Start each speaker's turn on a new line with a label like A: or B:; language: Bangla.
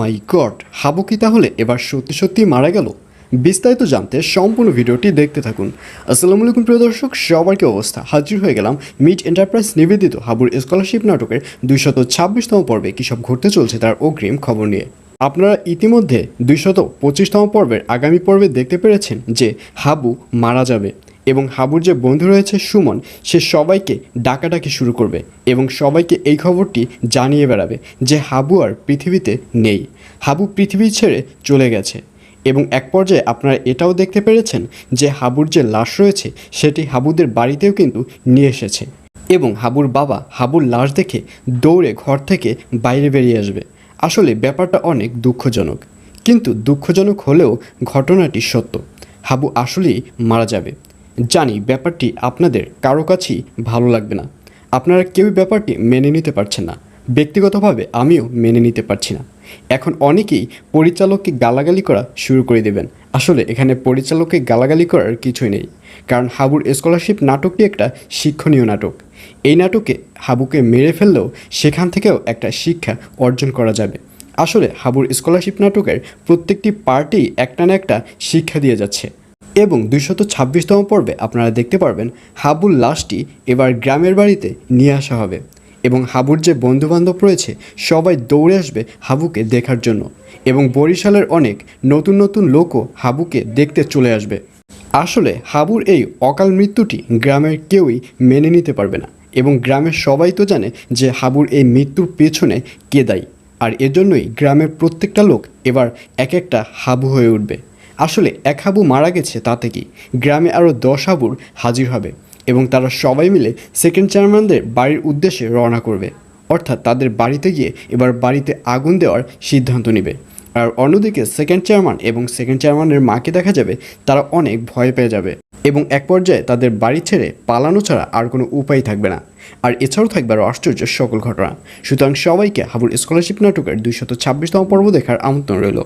A: মাই গড, হাবু কি তাহলে? এবার সত্যি সত্যি মারা গেল? বিস্তারিত জানতে সম্পূর্ণ ভিডিওটি দেখতে থাকুন। আসসালামু আলাইকুম প্রিয় দর্শক, সবার কি অবস্থা? হাজির হয়ে গেলাম মিট এন্টারপ্রাইজ নিবেদিত হাবুর স্কলারশিপ নাটকের দুইশত ছাব্বিশতম পর্বে কী সব ঘটতে চলছে তার অগ্রিম খবর নিয়ে। আপনারা ইতিমধ্যে দুইশত পঁচিশতম পর্বের আগামী পর্বে দেখতে পেরেছেন যে হাবু মারা যাবে। এবং হাবুর যে বন্ধু রয়েছে সুমন, সে সবাইকে ডাকাডাকি শুরু করবে এবং সবাইকে এই খবরটি জানিয়ে বেড়াবে যে হাবু আর পৃথিবীতে নেই। হাবু পৃথিবী ছেড়ে চলে গেছে এবং এক পর্যায়ে আপনারা এটাও দেখতে পেরেছেন যে হাবুর যে লাশ রয়েছে, সেটি হাবুদের বাড়িতেও কিন্তু নিয়ে এসেছে এবং হাবুর বাবা হাবুর লাশ দেখে দৌড়ে ঘর থেকে বাইরে বেরিয়ে আসবে। আসলে ব্যাপারটা অনেক দুঃখজনক। কিন্তু দুঃখজনক হলেও ঘটনাটি সত্য। হাবু আসলেই মারা যাবে। জানি ব্যাপারটি আপনাদের কারও কাছেই ভালো লাগবে না। আপনারা কেউই ব্যাপারটি মেনে নিতে পারছেন না। ব্যক্তিগতভাবে আমিও মেনে নিতে পারছি না। এখন অনেকেই পরিচালককে গালাগালি করা শুরু করে দেবেন। আসলে এখানে পরিচালককে গালাগালি করার কিছুই নেই। কারণ হাবুর স্কলারশিপ নাটকটি একটা শিক্ষণীয় নাটক। এই নাটকে হাবুকে মেরে ফেললেও সেখান থেকেও একটা শিক্ষা অর্জন করা যাবে। আসলে হাবুর স্কলারশিপ নাটকের প্রত্যেকটি পার্টি একটা না একটা শিক্ষা দিয়ে যাচ্ছে। এবং দুইশত ছাব্বিশতম পর্বে আপনারা দেখতে পারবেন হাবুর লাশটি এবার গ্রামের বাড়িতে নিয়ে আসা হবে এবং হাবুর যে বন্ধুবান্ধব রয়েছে সবাই দৌড়ে আসবে হাবুকে দেখার জন্য এবং বরিশালের অনেক নতুন নতুন লোকও হাবুকে দেখতে চলে আসবে। আসলে হাবুর এই অকাল মৃত্যুটি গ্রামের কেউই মেনে নিতে পারবে না এবং গ্রামের সবাই তো জানে যে হাবুর এই মৃত্যুর পেছনে কে দায়ী। আর এজন্যই গ্রামের প্রত্যেকটা লোক এবার এক একটা হাবু হয়ে উঠবে। আসলে এক হাবু মারা গেছে তাতে কি গ্রামে আরও দশ হাবুর হাজির হবে এবং তারা সবাই মিলে সেকেন্ড চেয়ারম্যানদের বাড়ির উদ্দেশ্যে রওনা করবে। অর্থাৎ তাদের বাড়িতে গিয়ে এবার বাড়িতে আগুন দেওয়ার সিদ্ধান্ত নেবে। আর অন্যদিকে সেকেন্ড চেয়ারম্যান এবং সেকেন্ড চেয়ারম্যানের মাকে দেখা যাবে, তারা অনেক ভয় পেয়ে যাবে এবং এক পর্যায়ে তাদের বাড়ি ছেড়ে পালানো ছাড়া আর কোনো উপায় থাকবে না। আর এছাড়াও থাকবে আরও আশ্চর্য সকল ঘটনা। সুতরাং সবাইকে হাবুর স্কলারশিপ নাটকের দুইশত ছাব্বিশতম পর্ব দেখার আমন্ত্রণ রইল।